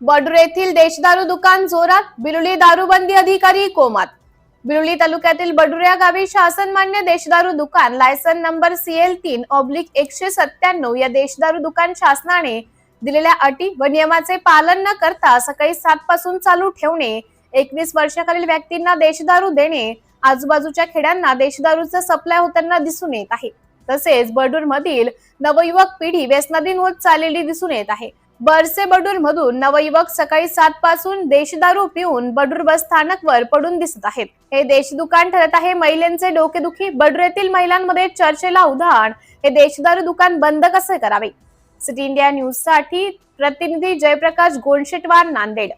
बडूर येथील देशदारू दुकान जोरात बिरुली दारूबंदी अधिकारी कोमात. बिरुली तालुक्यातील बडूर या गावी शासन मान्य देशदारू दुकान लायसन नंबर सीएल तीन ऑब्लिक एकशे सत्त्याण्णव या देशदारू दुकान शासनाने दिलेल्या अटी व नियमाचे पालन न करता सकाळी सात पासून चालू ठेवणे एकवीस वर्षाखालील व्यक्तींना देशदारू देणे आजूबाजूच्या खेड्यांना देशदारूचा सप्लाय होताना दिसून येत आहे. तसेच बडूर मधील नवयुवक पिढी व्यसनाधीन होत चाललेली दिसून येत आहे. बरसे बडूर मधून नवयुवक सकाळी सात पासून देशदारू पिऊन बडूर बस स्थानक वर पडून दिसत आहेत. हे देशदुकान ठरत आहे. महिलांचे डोकेदुखी बडूर येथील महिलांमध्ये चर्चेला उदाहरण हे देशदारू दुकान बंद कसे करावे? सिटी इंडिया न्यूजसाठी प्रतिनिधी जयप्रकाश गोंडशेटवार नांदेड.